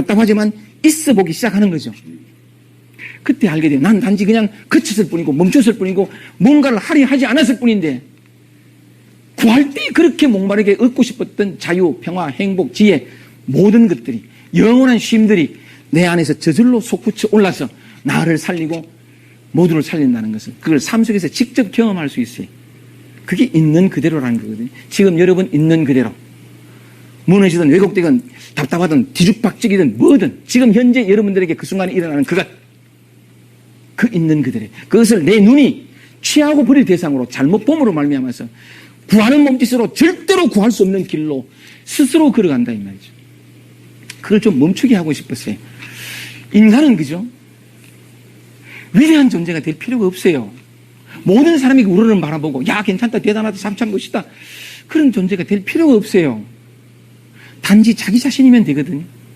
답답하지만 있어 보기 시작하는 거죠. 그때 알게 돼요. 난 단지 그냥 그쳤을 뿐이고 멈췄을 뿐이고 뭔가를 하려 하지 않았을 뿐인데 구할 때 그렇게 목마르게 얻고 싶었던 자유, 평화, 행복, 지혜 모든 것들이 영원한 쉼들이 내 안에서 저절로 솟구쳐 올라서 나를 살리고 모두를 살린다는 것은 그걸 삶 속에서 직접 경험할 수 있어요. 그게 있는 그대로라는 거거든요. 지금 여러분 있는 그대로. 무너지든 왜곡되든 답답하든 뒤죽박죽이든 뭐든 지금 현재 여러분들에게 그 순간에 일어나는 그것. 그 있는 그대로. 그것을 내 눈이 취하고 버릴 대상으로 잘못 봄으로 말미암아서 구하는 몸짓으로 절대로 구할 수 없는 길로 스스로 걸어간다 이 말이죠. 그걸 좀 멈추게 하고 싶었어요. 인간은 그죠? 위대한 존재가 될 필요가 없어요. 모든 사람이 우리를 바라보고 야 괜찮다 대단하다 참 참 것이다 그런 존재가 될 필요가 없어요. 단지 자기 자신이면 되거든요.